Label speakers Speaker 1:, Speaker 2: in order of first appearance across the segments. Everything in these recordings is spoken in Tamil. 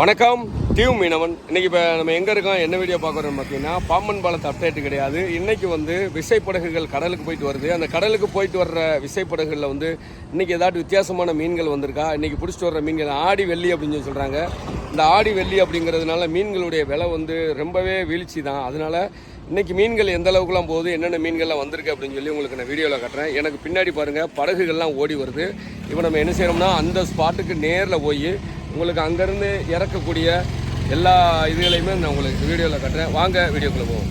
Speaker 1: வணக்கம் டியூ மீனவன். இன்னைக்கு இப்போ நம்ம எங்கே இருக்கோம் என்ன வீடியோ பார்க்குறோம் பார்த்தீங்கன்னா பாம்பன் பாலத்து அப்டேட் கிடையாது. இன்னைக்கு வந்து விசைப்படகுகள் கடலுக்கு போயிட்டு வருது. அந்த கடலுக்கு போயிட்டு வர்ற விசைப்படகுகளில் வந்து இன்னைக்கு ஏதாட்டு வித்தியாசமான மீன்கள் வந்திருக்கா? இன்னைக்கு பிடிச்சிட்டு வர்ற மீன்கள் ஆடி வெள்ளி அப்படின்னு சொல்லி சொல்கிறாங்க இந்த ஆடி வெள்ளி அப்படிங்கிறதுனால மீன்களுடைய விலை வந்து ரொம்பவே வீழ்ச்சி தான் அதனால இன்னைக்கு மீன்கள் எந்த அளவுக்குலாம் போகுது என்னென்ன மீன்கள்லாம் வந்திருக்கு அப்படின்னு சொல்லி உங்களுக்கு நான் வீடியோவில் காட்டுறேன். எனக்கு பின்னாடி பாருங்கள் படகுகள்லாம் ஓடி வருது. இப்போ நம்ம என்ன செய்கிறோம்னா அந்த ஸ்பாட்டுக்கு நேரில் போய் உங்களுக்கு அங்கேருந்து இறக்கக்கூடிய எல்லா இதுகளையுமே நான் உங்களுக்கு வீடியோவில் காட்டுறேன். வாங்க வீடியோக்குள்ளே போவோம்.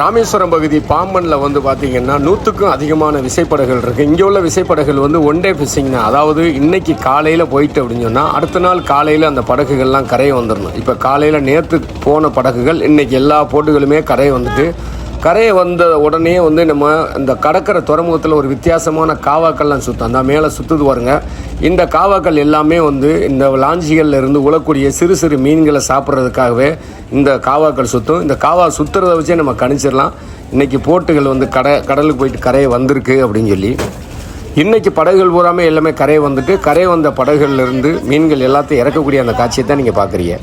Speaker 1: ராமேஸ்வரம் பகுதி பாம்பனில் வந்து பார்த்தீங்கன்னா நூற்றுக்கும் அதிகமான விசைப்படகுகள் இருக்குது இங்கே உள்ள விசைப்படகுகள் வந்து ஒன் டே ஃபிஷிங் தான். அதாவது இன்னைக்கு காலையில் போயிட்டு அப்படின்னு சொன்னால் அடுத்த நாள் காலையில் அந்த படகுகள்லாம் கரையை வந்துடணும் இப்போ காலையில் நேற்று போன படகுகள் இன்னைக்கு எல்லா போட்டுகளுமே கரையை வந்துட்டு கரையை வந்த உடனே வந்து நம்ம இந்த கடற்கரை துறைமுகத்தில் ஒரு வித்தியாசமான காவாக்கள்லாம் சுத்தம். அந்த மேலே சுற்றுது பாருங்க. இந்த காவாக்கள் எல்லாமே வந்து இந்த லாஞ்சிகளில் இருந்து உழக்கூடிய சிறு சிறு மீன்களை சாப்பிட்றதுக்காகவே இந்த காவாக்கள் சுற்றும் இந்த காவா சுற்றுறத வச்சே நம்ம கணிச்சிடலாம். இன்றைக்கி போட்டுகள் வந்து கடை கடலுக்கு போயிட்டு கரையை வந்திருக்கு அப்படின்னு சொல்லி. இன்றைக்கி படகுகள் பூராமே எல்லாமே கரையை வந்துட்டு கரை வந்த படகுகள்லேருந்து மீன்கள் எல்லாத்தையும் இறக்கக்கூடிய அந்த காட்சியை தான் நீங்கள் பார்க்குறீங்க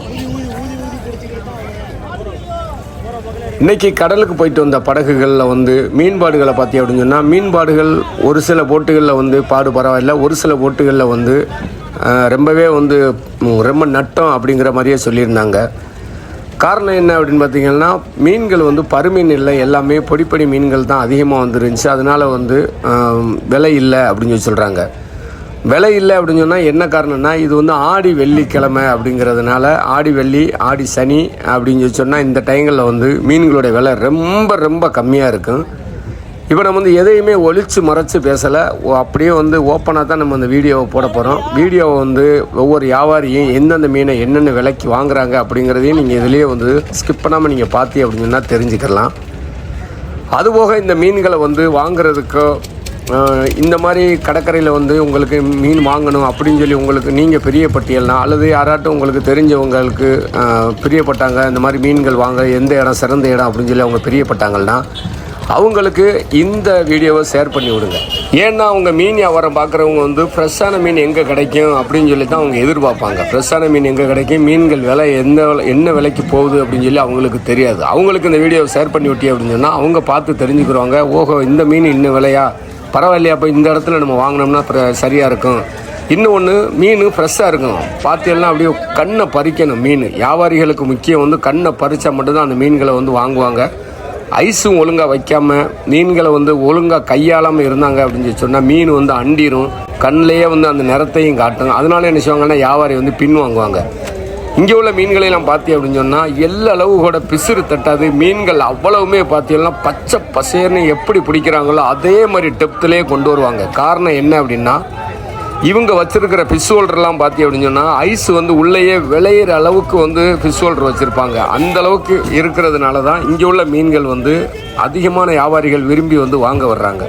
Speaker 1: இன்றைக்கி கடலுக்கு போயிட்டு வந்த படகுகளில் வந்து மீன்பாடுகளை பார்த்தி அப்படின்னு சொன்னால் மீன்பாடுகள் ஒரு சில போட்டுகளில் வந்து பாடு பரவாயில்ல ஒரு சில போட்டுகளில் வந்து ரொம்பவே வந்து ரொம்ப நட்டம் அப்படிங்கிற மாதிரியே சொல்லியிருந்தாங்க. காரணம் என்ன அப்படின்னு பார்த்தீங்கன்னா மீன்கள் வந்து பருமீன் இல்லை எல்லாமே பொடிப்பொடி மீன்கள் தான் அதிகமாக வந்துருந்துச்சு. அதனால் வந்து விலை இல்லை அப்படின்னு சொல்லி சொல்கிறாங்க விலை இல்லை அப்படின்னு சொன்னால் என்ன காரணம்னா இது வந்து ஆடி வெள்ளிக்கிழமை அப்படிங்கிறதுனால ஆடி வெள்ளி ஆடி சனி அப்படின்னு சொல்லி சொன்னால் இந்த டைங்களில் வந்து மீன்களுடைய விலை ரொம்ப ரொம்ப கம்மியாக இருக்கும். இப்போ நம்ம வந்து எதையுமே ஒழிச்சு மறைச்சு பேசலை. அப்படியே வந்து ஓப்பனாக தான் நம்ம அந்த வீடியோவை போட போகிறோம் வீடியோவை வந்து ஒவ்வொரு வியாபாரியும் எந்தெந்த மீனை என்னென்ன விலைக்கு வாங்குறாங்க அப்படிங்கிறதையும் நீங்கள் இதுலேயே வந்து ஸ்கிப் பண்ணாமல் நீங்கள் பார்த்தி அப்படின்னு சொன்னால் தெரிஞ்சுக்கலாம். அதுபோக இந்த மீன்களை வந்து வாங்குறதுக்கோ இந்த மாதிரி கடற்கரையில் வந்து உங்களுக்கு மீன் வாங்கணும் அப்படின்னு சொல்லி உங்களுக்கு நீங்கள் பெரிய பட்டியல்னா அல்லது யாராட்டும் உங்களுக்கு தெரிஞ்சவங்களுக்கு பிரியப்பட்டாங்க இந்த மாதிரி மீன்கள் வாங்க எந்த இடம் சிறந்த இடம் அப்படின்னு சொல்லி அவங்க பிரியப்பட்டாங்கன்னா அவங்களுக்கு இந்த வீடியோவை ஷேர் பண்ணி விடுங்க. ஏன்னா அவங்க மீன் வியாபாரம் பார்க்குறவங்க வந்து ஃப்ரெஷ்ஷான மீன் எங்கே கிடைக்கும் அப்படின்னு சொல்லி தான் அவங்க எதிர்பார்ப்பாங்க. ஃப்ரெஷ்ஷான மீன் எங்கே கிடைக்கும் மீன்கள் விலை எந்த விலை- என்ன விலைக்கு போகுது அப்படின்னு சொல்லி அவங்களுக்கு தெரியாது. அவங்களுக்கு இந்த வீடியோவை ஷேர் பண்ணி விட்டி அப்படின்னு சொன்னால் அவங்க பார்த்து தெரிஞ்சுக்கிறவங்க ஓஹோ இந்த மீன் இன்னும் விலையா? பரவாயில்லையா அப்போ இந்த இடத்துல நம்ம வாங்கினோம்னா சரியாக இருக்கும். இன்னும் ஒன்று மீன் ஃப்ரெஷ்ஷாக இருக்கும். பார்த்தீங்கன்னா அப்படியே கண்ணை பறிக்கணும் மீன். வியாபாரிகளுக்கு முக்கியம் வந்து கண்ணை பறித்தா மட்டும்தான் அந்த மீன்களை வந்து வாங்குவாங்க. ஐஸும் ஒழுங்காக வைக்காமல் மீன்களை வந்து ஒழுங்காக கையாளாமல் இருந்தாங்க அப்படின்னு சொல்லி சொன்னால் மீன் வந்து அண்டிரும். கண்ணிலேயே வந்து அந்த நிறத்தையும் காட்டும். அதனால என்ன செய்வாங்கன்னா வியாபாரி வந்து பின் வாங்குவாங்க. இங்கே உள்ள மீன்களை எல்லாம் பார்த்தி அப்படின்னு சொன்னால் எல்லா அளவு கூட பிசுறு தட்டாது. மீன்கள் அவ்வளவுமே பார்த்தீங்கன்னா பச்சை பசேர்னு எப்படி பிடிக்கிறாங்களோ அதே மாதிரி டெப்த்துலேயே கொண்டு வருவாங்க. காரணம் என்ன அப்படின்னா இவங்க வச்சுருக்கிற ஃபிஷ் ஹோல்டர்லாம் பார்த்தி அப்படின்னு சொன்னால் ஐஸ் வந்து உள்ளேயே விளையிற அளவுக்கு வந்து ஃபிஷ் ஹோல்டர் வச்சுருப்பாங்க. அந்த அளவுக்கு இருக்கிறதுனால தான் இங்கே உள்ள மீன்கள் வந்து அதிகமான வியாபாரிகள் விரும்பி வந்து வாங்க வர்றாங்க.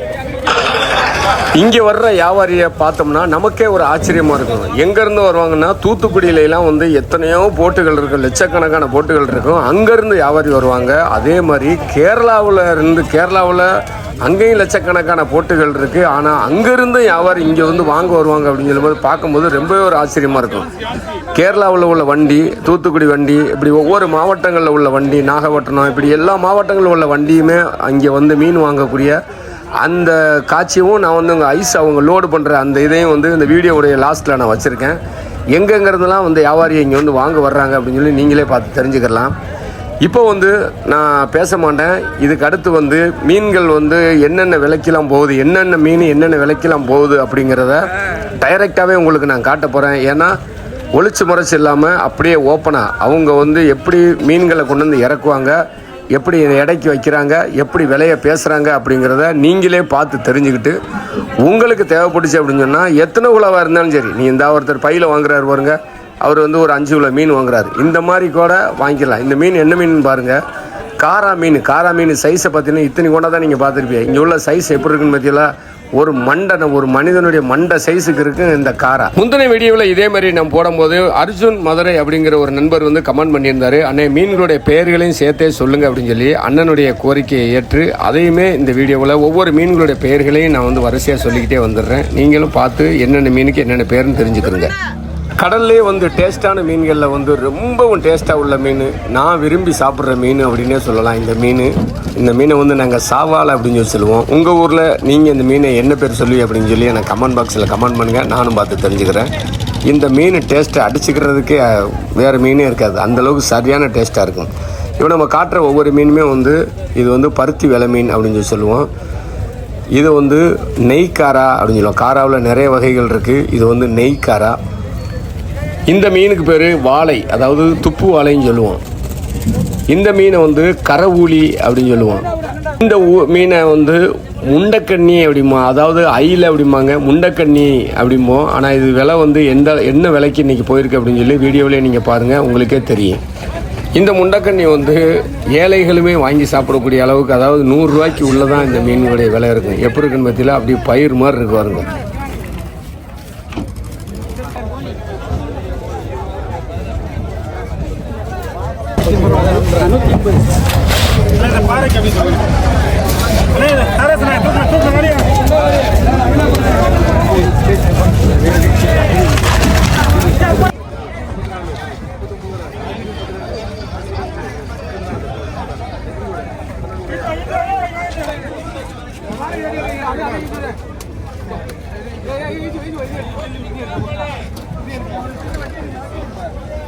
Speaker 1: இங்கே வர்ற வியாபாரியை பார்த்தோம்னா நமக்கே ஒரு ஆச்சரியமாக இருக்கும். எங்கேருந்து வருவாங்கன்னா தூத்துக்குடியிலலாம் வந்து எத்தனையோ போட்டுகள் இருக்கும் லட்சக்கணக்கான போட்டுகள் இருக்கும் அங்கேருந்து வியாபாரி வருவாங்க. அதே மாதிரி கேரளாவில் இருந்து கேரளாவில் அங்கேயும் லட்சக்கணக்கான போட்டுகள் இருக்குது ஆனால் அங்கேருந்து வியாபாரி இங்கே வந்து வாங்க வருவாங்க அப்படின்னு சொல்லும்போது பார்க்கும்போது ரொம்பவே ஒரு ஆச்சரியமாக இருக்கும். கேரளாவில் உள்ள வண்டி தூத்துக்குடி வண்டி இப்படி ஒவ்வொரு மாவட்டங்களில் உள்ள வண்டி நாகப்பட்டினம் இப்படி எல்லா மாவட்டங்களில் உள்ள வண்டியுமே அங்கே வந்து மீன் வாங்கக்கூடிய அந்த காட்சியும் நான் வந்து உங்கள் ஐஸ் அவங்க லோடு பண்ணுற அந்த இதையும் வந்து இந்த வீடியோவுடைய லாஸ்ட்டில் நான் வச்சுருக்கேன். எங்கெங்கிறதுலாம் வந்து வியாபாரி இங்கே வந்து வாங்க வர்றாங்க அப்படின்னு சொல்லி நீங்களே பார்த்து தெரிஞ்சுக்கலாம். இப்போ வந்து நான் பேச மாட்டேன். இதுக்கு அடுத்து வந்து மீன்கள் வந்து என்னென்ன விலைக்கெல்லாம் போகுது என்னென்ன மீன் என்னென்ன விலைக்கெல்லாம் போகுது அப்படிங்கிறத டைரெக்டாகவே உங்களுக்கு நான் காட்ட போகிறேன் ஏன்னா ஒளிச்சு முறைச்சு இல்லாமல் அப்படியே ஓப்பனாக அவங்க வந்து எப்படி மீன்களை கொண்டு வந்து இறக்குவாங்க எப்படி இடைக்கு வைக்கிறாங்க எப்படி விலையை பேசுகிறாங்க அப்படிங்கிறத நீங்களே பார்த்து தெரிஞ்சுக்கிட்டு உங்களுக்கு தேவைப்பட்டுச்சு அப்படின்னு சொன்னால் எத்தனை உழவாக இருந்தாலும் சரி நீ இந்த ஒருத்தர் பையில் வாங்குறாரு பாருங்க அவர் வந்து ஒரு அஞ்சு உள்ள மீன் வாங்குறாரு. இந்த மாதிரி கூட வாங்கிக்கலாம். இந்த மீன் என்ன மீன் பாருங்கள் காரா மீன். காரா மீன் சைஸை பார்த்தீங்கன்னா இத்தனை கொண்டா தான் நீங்கள் பார்த்துருப்பீங்க. இங்கே உள்ள சைஸ் எப்படி இருக்குன்னு பார்த்தீங்களா ஒரு மண்டை ஒரு மனிதனுடைய மண்டை சைஸுக்கு இருக்கு இந்த காரா. முந்தின வீடியோவில் இதே மாதிரி நம்ம போடும்போது அர்ஜுன் மதுரை அப்படிங்கிற ஒரு நண்பர் வந்து கமெண்ட் பண்ணியிருந்தாரு. அண்ணே மீன்களுடைய பெயர்களையும் சேர்த்தே சொல்லுங்க அப்படின்னு சொல்லி அண்ணனுடைய கோரிக்கையை ஏற்று அதையுமே இந்த வீடியோவில் ஒவ்வொரு மீன்களுடைய பெயர்களையும் நான் வந்து வரிசையாக சொல்லிக்கிட்டே வந்துடுறேன். நீங்களும் பார்த்து என்னென்ன மீனுக்கு என்னென்ன பேருன்னு தெரிஞ்சுக்கிறீங்க. கடல்லே வந்து டேஸ்ட்டான மீன்களில் வந்து ரொம்பவும் டேஸ்ட்டாக உள்ள மீன். நான் விரும்பி சாப்பிட்ற மீன் அப்படின்னே சொல்லலாம். இந்த மீன் இந்த மீனை வந்து நாங்கள் சாவால் அப்படின்னு சொல்லி சொல்லுவோம். உங்கள் ஊரில் நீங்கள் இந்த மீனை என்ன பேர் சொல்லி அப்படின்னு சொல்லி எனக்கு கமெண்ட் பாக்ஸில் கமெண்ட் பண்ணுங்கள் நானும் பார்த்து தெரிஞ்சுக்கிறேன். இந்த மீன் டேஸ்ட்டை அடிச்சுக்கிறதுக்கே வேறு மீனே இருக்காது. அந்தளவுக்கு சரியான டேஸ்ட்டாக இருக்கும். இப்போ நம்ம காட்டுற ஒவ்வொரு மீனுமே வந்து இது வந்து பருத்தி விலை மீன் அப்படின்னு சொல்லி சொல்லுவோம். இது வந்து நெய் காரா அப்படின்னு சொல்லுவோம். காராவில் நிறைய வகைகள் இருக்குது இது வந்து நெய் காரா இந்த மீனுக்கு பேர் வாழை அதாவது துப்பு வாழைன்னு சொல்லுவோம். இந்த மீனை வந்து கரவூலி அப்படின்னு சொல்லுவோம். இந்த ஊ- மீனை வந்து முண்டக்கண்ணி அப்படிமா அதாவது ஐயில் அப்படிம்பாங்க முண்டக்கண்ணி அப்படிம்போம் ஆனால் இது விலை வந்து எந்த என்ன விலைக்கு இன்றைக்கி போயிருக்கு அப்படின்னு சொல்லி வீடியோவிலே நீங்கள் பாருங்கள் உங்களுக்கே தெரியும். இந்த முண்டக்கண்ணி வந்து ஏழைகளுமே வாங்கி சாப்பிடக்கூடிய அளவுக்கு அதாவது நூறுரூவாய்க்கு உள்ளே தான் இந்த மீனுடைய விலை இருக்கும். எப்படி இருக்குன்னு பார்த்தீங்கன்னா அப்படியே பயிர் மாதிரி இருக்கு பாருங்க. நூற்றி முப்பது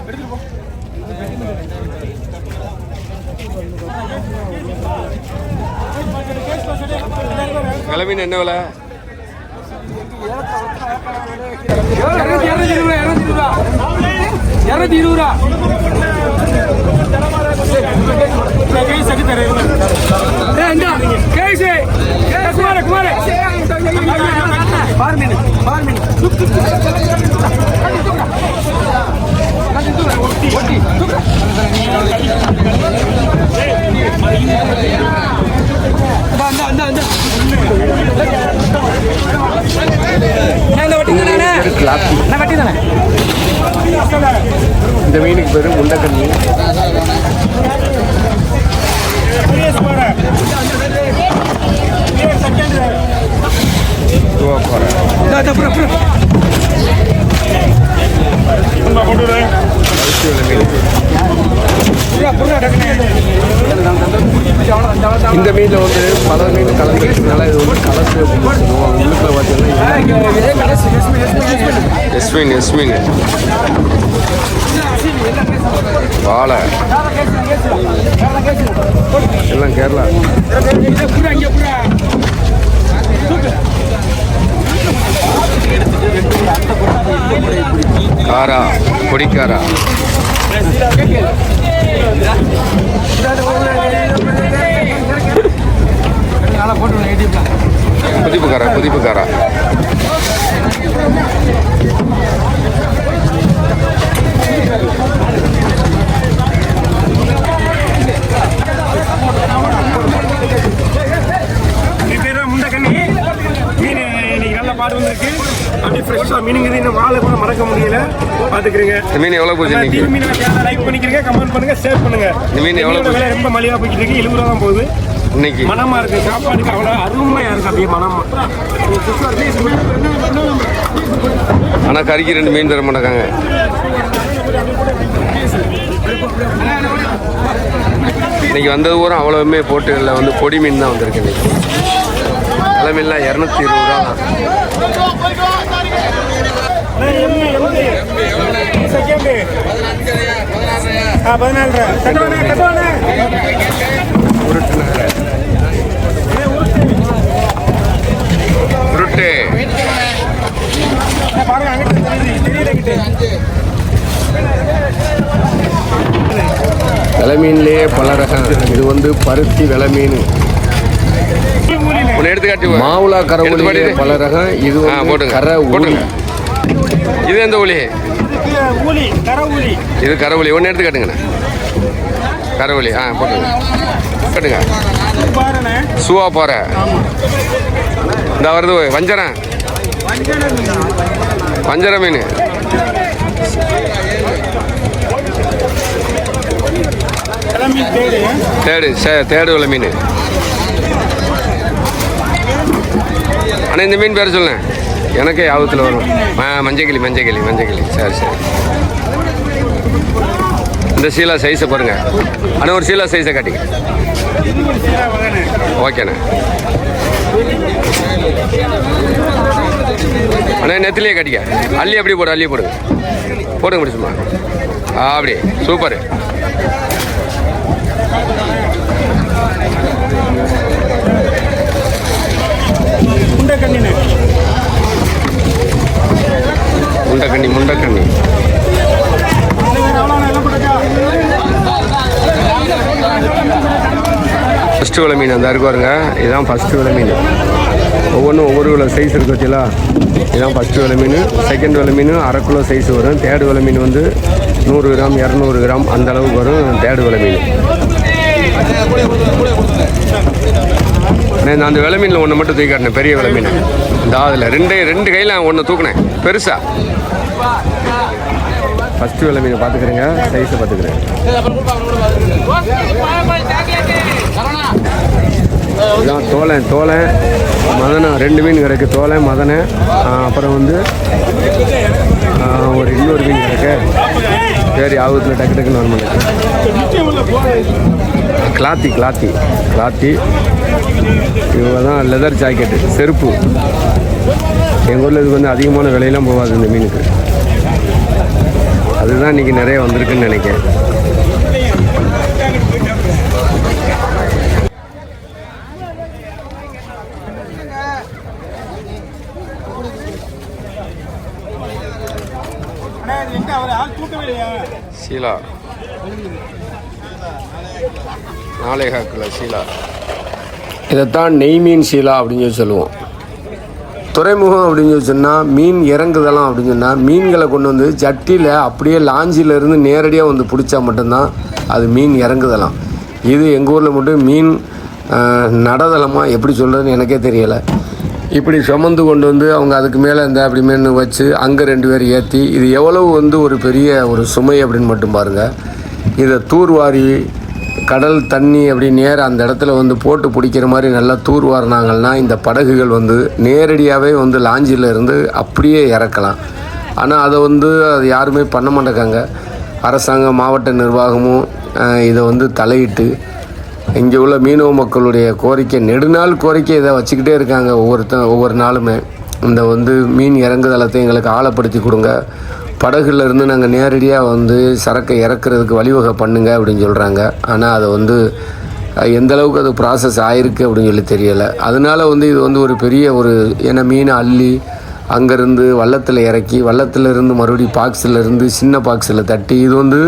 Speaker 1: எடுத்துட்டு போ விலை மீன் என்ன விலை
Speaker 2: இரநூத்தி இருபது ரூபா குமார குமார பார் மீன் பார் மீன்
Speaker 1: கிளாத்தி
Speaker 2: வட்டி தானே
Speaker 1: இந்த உண்டக்கண்ணி பேர் மீன் இந்த மீனில் வந்து பல மீன் கலந்துருக்கிறதுனால இது வந்து கலசு அப்படின்னு உள்ளுக்குள்ள பார்த்தீங்கன்னா எஸ்மீன் எஸ்மீன் வாழை. எல்லாம் கேரளா. காரா பொடிக்காரா புதிப்புக்காரா புதிப்புக்காரா
Speaker 3: என் பேர் தான் முண்டக்கண்ணி மீன் இன்னைக்கு நல்ல பாடு வந்திருக்கு அப்படியே ஃப்ரெஷ்ஷாக மீனுங்கிறது இன்னும் வாழை கூட மறக்க முடியல. பார்த்துக்கிறீங்க
Speaker 1: மீன் எவ்வளோ போச்சு இன்னைக்கு?
Speaker 3: மீன் லைக் பண்ணிக்கிறீங்க கமெண்ட் பண்ணுங்க ஷேர் பண்ணுங்க.
Speaker 1: இந்த மீன்
Speaker 3: விலை ரொம்ப மலிவா போய்கிட்டு இருக்கு. எழுபது ரூபா தான் போகுது.
Speaker 1: இன்னைக்கு?
Speaker 3: மனமா இருக்கு. சாப்பாடுக்கு அவ்வளோ அருமையா இருக்கு. அப்படியே மனமா
Speaker 1: ஆனால் கறிக்கு ரெண்டு மீன் தர மாட்டாங்க. இன்னைக்கு வந்தது பூரா அவ்வளவுமே போட்டுகளில் வந்து பொடி மீன் தான் வந்திருக்கு இன்னைக்கு. நல்ல மீன்லாம் இரநூத்தி இருபது ரூபா
Speaker 3: பதினாலு கட்டுவானே கட்டுவானே
Speaker 1: உருட்டு
Speaker 3: பாருங்க அங்கிட்டு தெரியல கிட்ட
Speaker 1: விலை மீன்லேயே பல ரகம். இது வந்து பருத்தி விலை மீன்
Speaker 4: எடுத்துக்காட்டி
Speaker 1: மாவுளா
Speaker 4: எடுத்து
Speaker 1: பல ரகம் இது
Speaker 4: போட்டுங்க.
Speaker 1: கரை
Speaker 4: போட்டுங்க. இது எந்த ஒளி?
Speaker 3: இது ஊலி கர ஊலி.
Speaker 4: இது கரவொலி ஒன்று எடுத்து காட்டுங்கண்ணே கரவொலி ஆ போட்டுங்க. கட்டுங்க சுவா போகிற இந்த வருது வஞ்சரம் வஞ்சர மீன்
Speaker 3: தேடு.
Speaker 4: தேடு சே- தேடு உள்ள மீன். அண்ணா இந்த மீன் பேர் சொல்லேன் எனக்கே ஆபத்தில் வரும். ஆ மஞ்சக்கிளி மஞ்சக்கிளி மஞ்சக்கிளி. சரி சரி. இந்த சீலா சைஸை பாருங்க. ஆனால் ஒரு சீலா சைஸை காட்டிங்க ஓகேண்ணே அண்ணா. நெத்திலேயே கட்டிக்க. அள்ளி அப்படியே போடு அள்ளி போடுங்க போடுங்க முடிச்சுமா. ஆ அப்படி சூப்பர். முண்டக்கண்ணி முண்டக்கண்ணி. ஃபஸ்ட்டு விலை மீன் அந்த இருக்கு பாருங்க. இதுதான் ஃபஸ்ட்டு விலை மீன். ஒவ்வொன்றும் ஒவ்வொரு விலை சைஸ் இருக்கு வச்சுங்களா இதுதான் ஃபஸ்ட்டு விலை மீன். செகண்ட் விலை மீன் அரை கிலோ சைஸ் வரும். தேர்டு விலை மீன் வந்து நூறு கிராம் இரநூறு கிராம் அந்த அளவுக்கு வரும் தேர்டு விலை மீன். நான் அந்த விலை மீனில் ஒன்று மட்டும் தூக்கி காட்டினேன். பெரிய விலை மீன். இந்த அதில் ரெண்டு ரெண்டு கையில் ஒன்று தூக்கினேன். பெருசாக ஃபஸ்ட்டு விலை மீன் பார்த்துக்கிறேங்க சைஸை பார்த்துக்கிறேன் இதான் தோலை தோலை மதனை ரெண்டு மீன் கிடக்கு தோலை மதனை. அப்புறம் வந்து ஒரு இன்னொரு மீன் கிடக்கு. சரி ஆபத்தில் டக்கு டக்குன்னு வரமாட்டேன் கிளாத்தி கிளாத்தி கிளாத்தி. இவங்க தான் லெதர் ஜாக்கெட்டு செருப்பு. எங்கள் ஊரில் இதுக்கு வந்து அதிகமான விலையெல்லாம் போகாது இந்த மீனுக்கு. அதுதான் இன்றைக்கி நிறைய வந்திருக்குன்னு நினைக்கிறேன். சீலா. நாளைகா கிலோ சீலா.
Speaker 1: இதைத்தான் நெய் மீன் சீலா அப்படின்னு சொல்லி சொல்லுவோம். துறைமுகம் அப்படின்னு சொல்லி சொன்னால் மீன் இறங்குதலாம் அப்படின்னு சொன்னால் மீன்களை கொண்டு வந்து ஜட்டியில் அப்படியே லாஞ்சிலிருந்து நேரடியாக வந்து பிடிச்சா மட்டும்தான் அது மீன் இறங்குதலாம். இது எங்கள் ஊரில் மட்டும் மீன் நடதளமாக எப்படி சொல்கிறதுன்னு எனக்கே தெரியலை. இப்படி சுமந்து கொண்டு வந்து அவங்க அதுக்கு மேலே இந்த அப்படி மீன் வச்சு அங்கே ரெண்டு பேர் ஏற்றி இது எவ்வளவு வந்து ஒரு பெரிய ஒரு சுமை அப்படின்னு மட்டும் பாருங்கள் இதை தூர்வாரி கடல் தண்ணி அப்படி நேராக அந்த இடத்துல வந்து போட்டு பிடிக்கிற மாதிரி நல்லா தூர் வாரினாங்கன்னா இந்த படகுகள் வந்து நேரடியாகவே வந்து லாஞ்சியில் இருந்து அப்படியே இறக்கலாம். ஆனால் அதை வந்து அது யாருமே பண்ண மாட்டேக்காங்க அரசாங்கம் மாவட்ட நிர்வாகமும் இதை வந்து தலையிட்டு இங்கே உள்ள மீனவ மக்களுடைய கோரிக்கை நெடுநாள் கோரிக்கை இதை வச்சுக்கிட்டே இருக்காங்க. ஒவ்வொருத்த ஒவ்வொரு நாளுமே. இந்த வந்து மீன் இறங்குதளத்தை எங்களுக்கு ஆழப்படுத்தி கொடுங்க. படகுலேருந்து நாங்கள் நேரடியாக வந்து சரக்கை இறக்குறதுக்கு வழிவகை பண்ணுங்க அப்படின்னு சொல்கிறாங்க ஆனால் அதை வந்து எந்தளவுக்கு எந்த அளவுக்கு அது ப்ராசஸ் ஆயிருக்கு அப்படின்னு சொல்லி தெரியலை. அதனால வந்து இது வந்து ஒரு பெரிய ஒரு ஏன்னா மீனை அள்ளி அங்கேருந்து வள்ளத்தில் இறக்கி வள்ளத்துலேருந்து மறுபடியும் பாக்ஸில் இருந்து சின்ன பாக்ஸில் தட்டி இது வந்து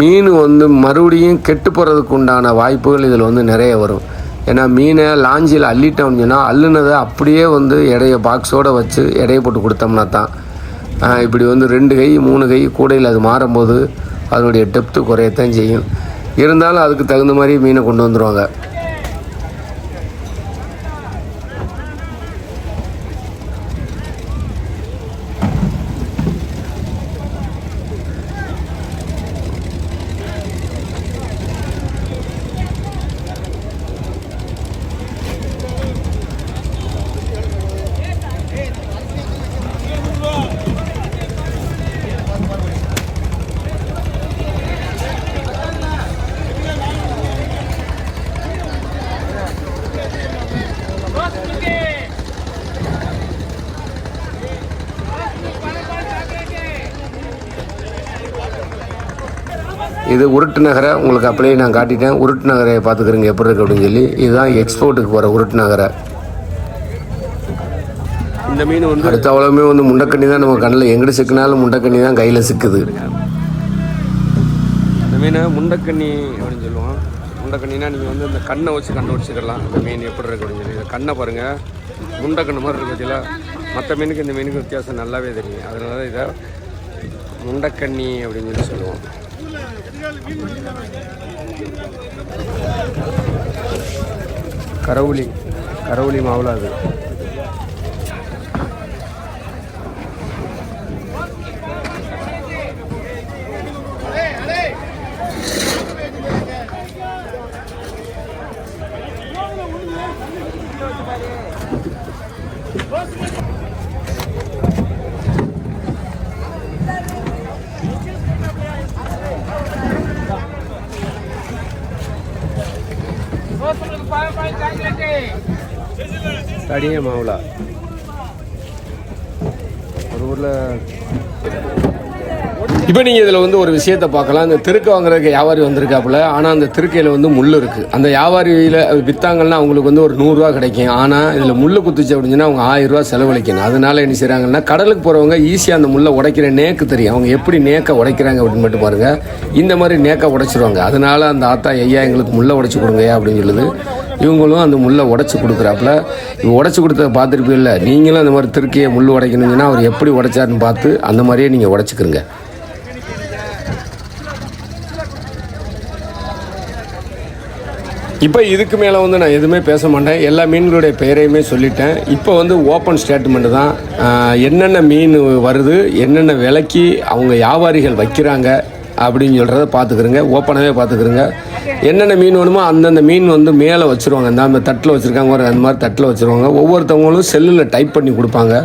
Speaker 1: மீன் வந்து மறுபடியும் கெட்டு போகிறதுக்கு உண்டான வாய்ப்புகள் இதில் வந்து நிறைய வரும். ஏன்னா மீனை லாஞ்சியில் அள்ளிட்டோம்னு சொன்னால் அள்ளுனதை அப்படியே வந்து எடைய பாக்ஸோடு வச்சு எடையை போட்டு கொடுத்தோம்னா தான் இப்படி வந்து ரெண்டு கை மூணு கை கூடையில் அது மாறும்போது அதனுடைய டெப்த்து குறையத்தான் செய்யும். இருந்தாலும் அதுக்கு தகுந்த மாதிரி மீனை கொண்டு வந்துடுவாங்க இது உருட்டு நகரை உங்களுக்கு அப்படியே நான் காட்டிட்டேன். உருட்டு நகரை பார்த்துக்கிறீங்க எப்படி இருக்கு அப்படின்னு சொல்லி. இதுதான் எக்ஸ்போர்ட்டுக்கு போகிற உருட்டு நகரை.
Speaker 4: இந்த மீன் வந்து
Speaker 1: அடுத்த அவ்வளவுமே வந்து முண்டக்கண்ணி தான் நம்ம கண்ணில் எங்கிட்டு சிக்கினாலும் முண்டக்கண்ணி தான் கையில் சிக்குது.
Speaker 4: இந்த மீனை முண்டக்கண்ணி அப்படின்னு சொல்லுவோம். முண்டக்கண்ணினா நீங்கள் வந்து இந்த கண்ணை வச்சு கண்டுபிடிச்சிக்கலாம் இந்த மீன் எப்படி இருக்கு அப்படின்னு சொல்லி. கண்ணை பாருங்கள் முண்டக்கண்ணு மாதிரி இருக்கு பார்த்தீங்களா மற்ற மீனுக்கு இந்த மீனுக்கு வித்தியாசம் நல்லாவே தெரியும். அதனால தான் இதை முண்டக்கண்ணி அப்படின்னு சொல்லி சொல்லுவோம்.
Speaker 1: கரவுளி கரவுளி மாவுளா அது.
Speaker 5: தடியே மாவுளா
Speaker 1: இப்போ நீங்கள் இதில் வந்து ஒரு விஷயத்தை பார்க்கலாம். இந்த திருக்கு வாங்குறதுக்கு வியாபாரி வந்திருக்காப்புல. ஆனால் அந்த திருக்கையில் வந்து முள் இருக்குது அந்த வியாபாரியில் விற்றாங்கன்னா அவங்களுக்கு வந்து ஒரு நூறுரூவா கிடைக்கும். ஆனால் இதில் முள் குத்துச்சு அப்படின்னா அவங்க ஆயிரம் ரூபா செலவழிக்கணும். அதனால என்ன செய்கிறாங்கன்னா கடலுக்கு போகிறவங்க ஈஸியாக அந்த முள்ளை உடைக்கிற நேக்கு தெரியும். அவங்க எப்படி நேக்க உடைக்கிறாங்க அப்படின்னு மட்டும் பாருங்கள் இந்த மாதிரி நேக்க உடைச்சிருவாங்க. அதனால அந்த ஆத்தா ஐயா எங்களுக்கு முள்ளை உடைச்சி கொடுங்க அப்படின்னு சொல்லுது. இவங்களும் அந்த முள்ளை உடச்சி கொடுக்குறாப்புல. இவங்க உடச்சி கொடுத்தத பார்த்துருப்பீங்கள நீங்களும் அந்த மாதிரி திருக்கையை முள் உடைக்கணுங்கன்னா அவர் எப்படி உடைச்சாருன்னு பார்த்து அந்த மாதிரியே நீங்கள் உடச்சிக்கிறங்க இப்போ இதுக்கு மேலே வந்து நான் எதுவுமே பேச மாட்டேன். எல்லா மீன்களுடைய பெயரையுமே சொல்லிட்டேன். இப்போ வந்து ஓப்பன் ஸ்டேட்மெண்ட் தான். என்னென்ன மீன் வருது என்னென்ன விலைக்கு அவங்க வியாபாரிகள் வைக்கிறாங்க அப்படின்னு சொல்கிறத பார்த்துக்குறேங்க. ஓப்பனாகவே பார்த்துக்கிறங்க. என்னென்ன மீன் வேணுமோ அந்தந்த மீன் வந்து மேலே வச்சுருவாங்க. இந்த அந்த தட்டில் வச்சுருக்காங்க ஒரு அந்த மாதிரி தட்டில் வச்சுருவாங்க. ஒவ்வொருத்தவங்களும் செல்லில் டைப் பண்ணி கொடுப்பாங்க.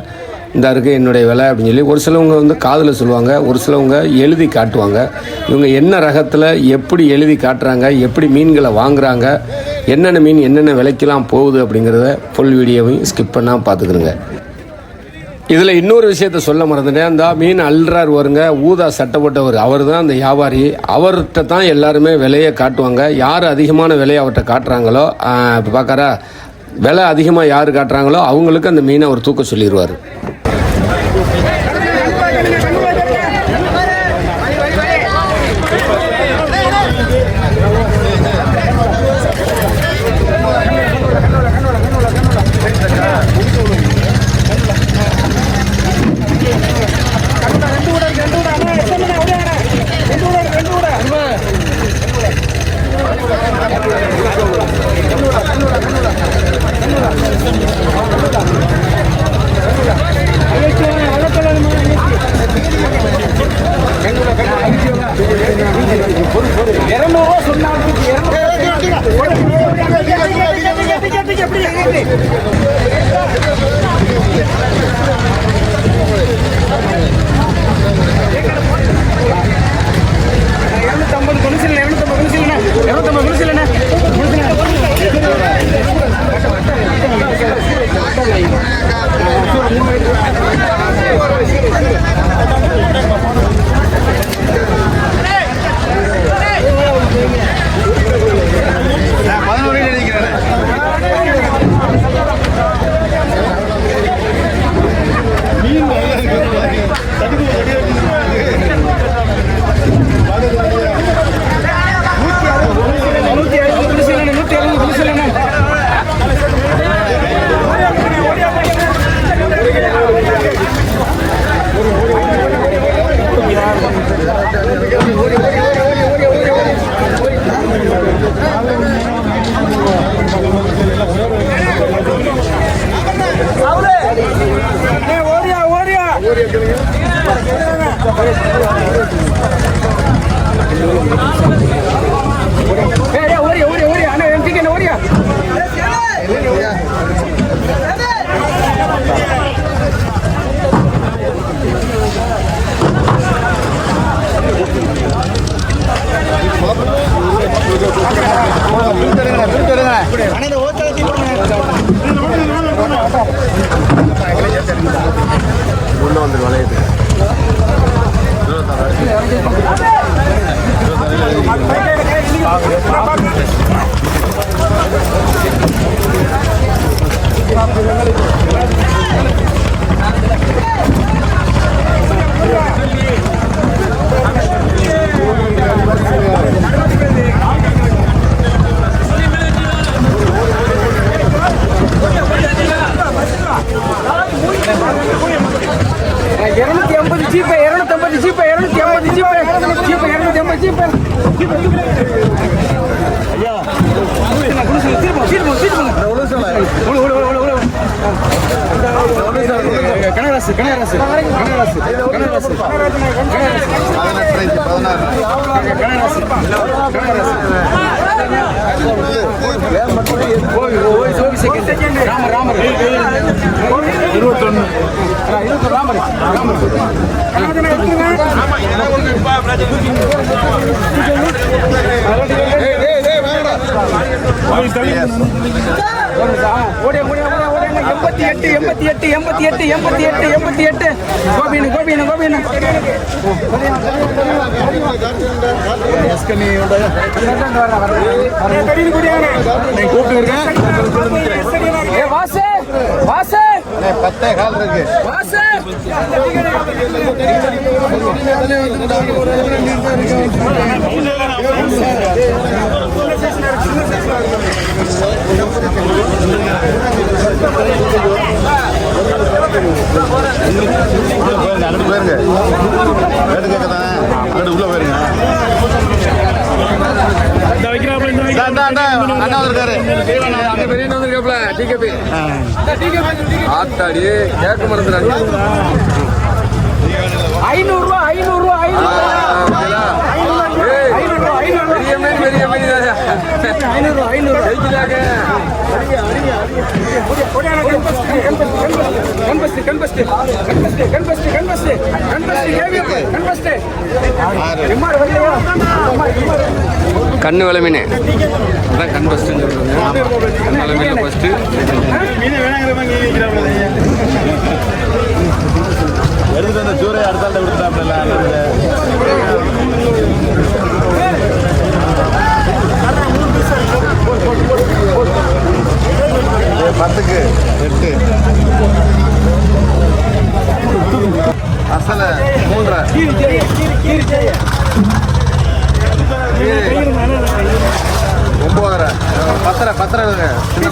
Speaker 1: இந்த இருக்குது என்னுடைய விலை அப்படின்னு சொல்லி ஒரு சிலவங்க வந்து காதில் சொல்லுவாங்க ஒரு சிலவங்க எழுதி காட்டுவாங்க. இவங்க என்ன ரகத்தில் எப்படி எழுதி காட்டுறாங்க எப்படி மீன்களை வாங்குகிறாங்க என்னென்ன மீன் என்னென்ன விலைக்கெல்லாம் போகுது அப்படிங்கிறத ஃபுல் வீடியோவையும் ஸ்கிப் பண்ணால் பார்த்துக்கிறோங்க இதில் இன்னொரு விஷயத்த சொல்ல மறந்துட்டேன். அந்த மீன் அல்றார் வருங்க ஊதா சட்டப்பட்டவர் அவர் தான் அந்த வியாபாரி. அவர்கிட்ட தான் எல்லாருமே விலையை காட்டுவாங்க. யார் அதிகமான விலையை அவர்கிட்ட காட்டுறாங்களோ இப்போ பார்க்கறா விலை அதிகமாக யார் காட்டுறாங்களோ அவங்களுக்கு அந்த மீனை அவர் தூக்க சொல்லிடுவார்
Speaker 2: இரநூத்தம்பது இருபத்தொன்னு இருபத்தொன்னு ராமர் எண்பத்தி எட்டு எண்பத்தி எட்டு எண்பத்தி எட்டு எண்பத்தி எட்டு ஏ வாசு வாசு.
Speaker 6: பத்தே கால் இருக்கு.
Speaker 2: வாசு.
Speaker 6: அங்கிட்டு போயிருங்க வேட்டு கேட்க தானே அங்கிட்டு உள்ள போயிருங்க
Speaker 1: ஆத்தாடி கேட்க மறந்துடாங்க
Speaker 2: ஐநூறு ரூபா ஐநூறு ரூபா ஐநூறு
Speaker 1: பெரிய மீன் பெரிய
Speaker 2: ஐநூறு ஐநூறு. கண்பஸ்ட் கண்பஸ்ட் கண்பஸ்ட் கண்பஸ்ட் கண்பஸ்ட் கண்பஸ்ட்
Speaker 1: கண்ணு விலை மீன் அதான் கண் ஃபஸ்ட்டுன்னு சொல்கிறாங்க கண் விலை மீன்
Speaker 6: எடுத்துட்டு அந்த ஜூரை அடுத்தாண்ட விடுத்தாப்ல பத்துக்கு எட்டு. அசல மூன்றரை. ஒன்பதரை பத்தரை பத்தரை சின்ன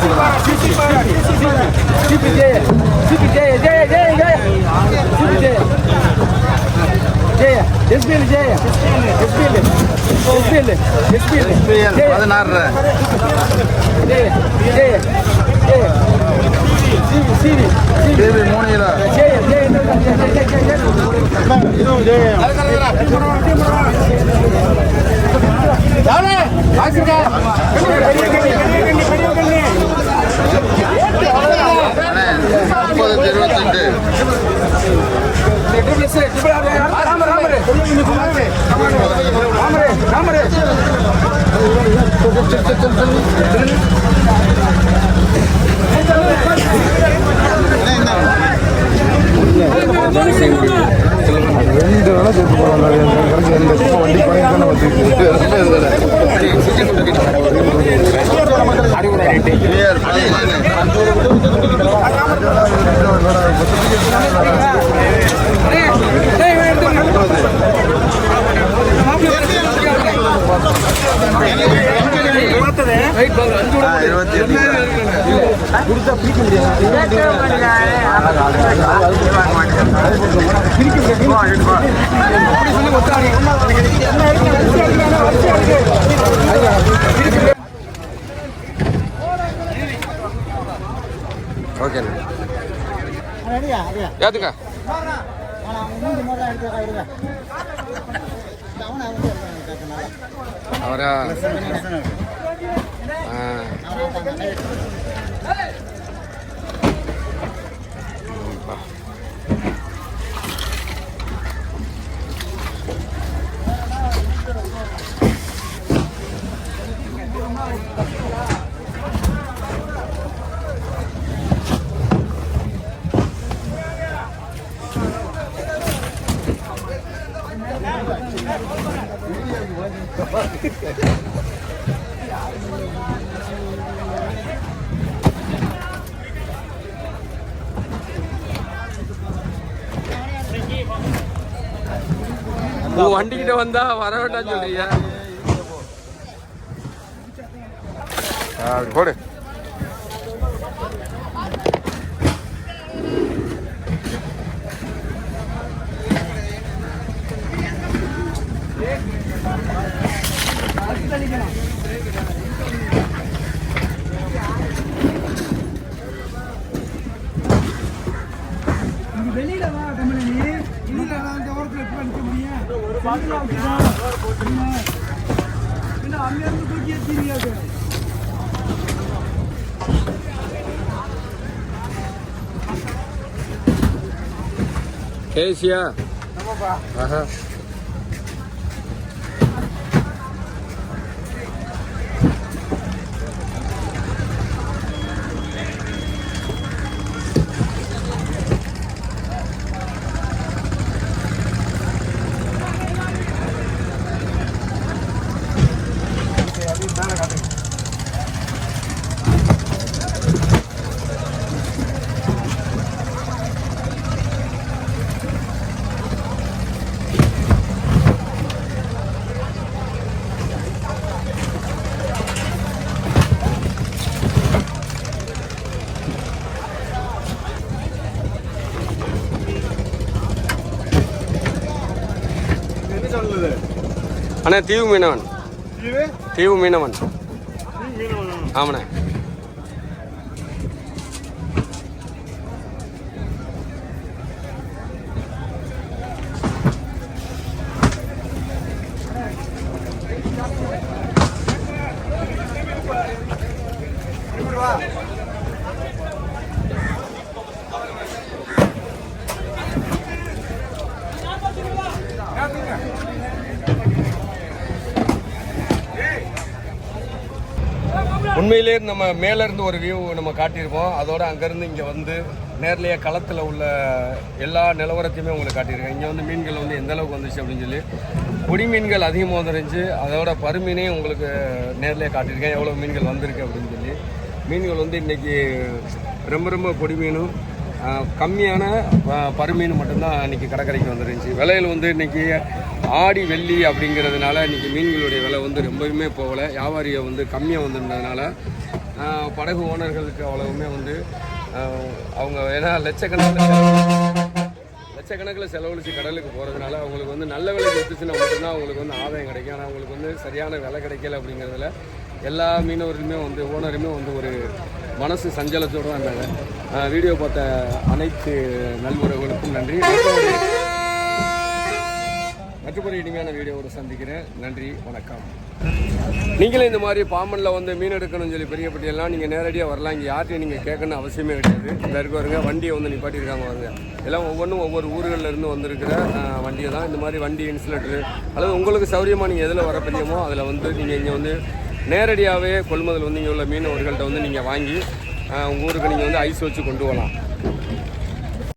Speaker 2: ஜெய ஜெய ஜெய ஜெய எஸ்பிஎல் ஜெய எஸ்பிஎல் எஸ்பிஎல் எஸ்பிஎல்
Speaker 6: பதினாறு
Speaker 2: ஜெய ஜெய ஜெய ராமரே சிவி சிவி
Speaker 6: டிவி மூணு கிலோ
Speaker 2: ஜெய ஜெய ஜெய ஜெய ஜெய
Speaker 6: அண்ணே, முப்பதுக்கு இருபத்தெட்டு ரெண்டு வேலை சேர்த்து போகலாம் இந்த குப்பை வண்டி பணிக்கான இருபத்தி எட்டு
Speaker 1: ஓகேண்ணா ஏத்துங்க அவரா ஆ உன் வண்டிக்கிட்ட வந்தா வர ஆ, அப்படி போடு.
Speaker 2: வெளியில வா நான் நிக்க முடியும்
Speaker 1: கேசியா ஆஹா. அண்ணா தீவு மீனவன்
Speaker 7: இது
Speaker 1: தீவு மீனவன் உண்மையிலே நம்ம மேலேருந்து ஒரு வியூ நம்ம காட்டியிருப்போம் அதோட அங்கேருந்து இங்கே வந்து நேர்லேயே களத்தில் உள்ள எல்லா நிலவரத்தையுமே உங்களுக்கு காட்டியிருக்கேன். இங்கே வந்து மீன்கள் வந்து எந்த அளவுக்கு வந்துச்சு அப்படின்னு சொல்லி. பொடி மீன்கள் அதிகமாக வந்துருந்துச்சு. அதோட பருமீனையும் உங்களுக்கு நேர்லேயே காட்டியிருக்கேன். எவ்வளோ மீன்கள் வந்திருக்கு அப்படின்னு சொல்லி. மீன்கள் வந்து இன்றைக்கி ரொம்ப ரொம்ப பொடி மீனும் கம்மியான பருமீன் மட்டும்தான் இன்றைக்கி கடற்கரைக்கு வந்துருந்துச்சு. விலையில் வந்து இன்னைக்கு ஆடி வெள்ளி அப்படிங்கிறதுனால இன்றைக்கி மீன்களுடைய விலை வந்து ரொம்பவுமே போகலை. வியாபாரியை வந்து கம்மியாக வந்திருந்ததுனால படகு ஓனர்களுக்கு அவ்வளவுமே வந்து அவங்க ஏன்னா லட்சக்கணக்கில் லட்சக்கணக்கில் செலவழித்து கடலுக்கு போகிறதுனால அவங்களுக்கு வந்து நல்ல விலை கொடுத்துச்சுன்னா மட்டும்தான் அவங்களுக்கு வந்து ஆதாயம் கிடைக்கும். ஆனால் அவங்களுக்கு வந்து சரியான விலை கிடைக்கல அப்படிங்கிறதுல எல்லா மீனவர்களுமே வந்து ஓனருமே வந்து ஒரு மனசு சஞ்சலத்தோடு தான் இருந்தாங்க வீடியோ பார்த்த அனைத்து நல்வுறவுகளுக்கும் நன்றி. மற்றொரு மற்றொரு இனிமையான வீடியோவோட சந்திக்கிறேன். நன்றி வணக்கம். நீங்களும் இந்த மாதிரி பாம்பனில் வந்து மீன் எடுக்கணும்னு சொல்லி பெரிய பட்டியெல்லாம் நீங்கள் நேரடியாக வரலாம். இங்கே யார்ட்டையும் நீங்கள் கேட்கணும்னு அவசியமே கிடையாது. இந்த இருக்க வருங்க வண்டியை வந்து நிப்பாட்டியிருக்காங்க வருங்க எல்லாம் ஒவ்வொன்றும் ஒவ்வொரு ஊர்களிலிருந்து வந்திருக்கிற வண்டியை தான். இந்த மாதிரி வண்டி இன்சுலேட்டரு அல்லது உங்களுக்கு சௌரியமாக நீங்கள் எதில் வர அதில் வந்து நீங்கள் இங்கே வந்து நேரடியாகவே கொள்முதல் வந்து இங்கே உள்ள மீனவர்கள்ட்ட வந்து நீங்கள் வாங்கி உங்கள் ஊருக்கு நீங்கள் வந்து ஐஸ் வச்சு கொண்டு போகலாம்.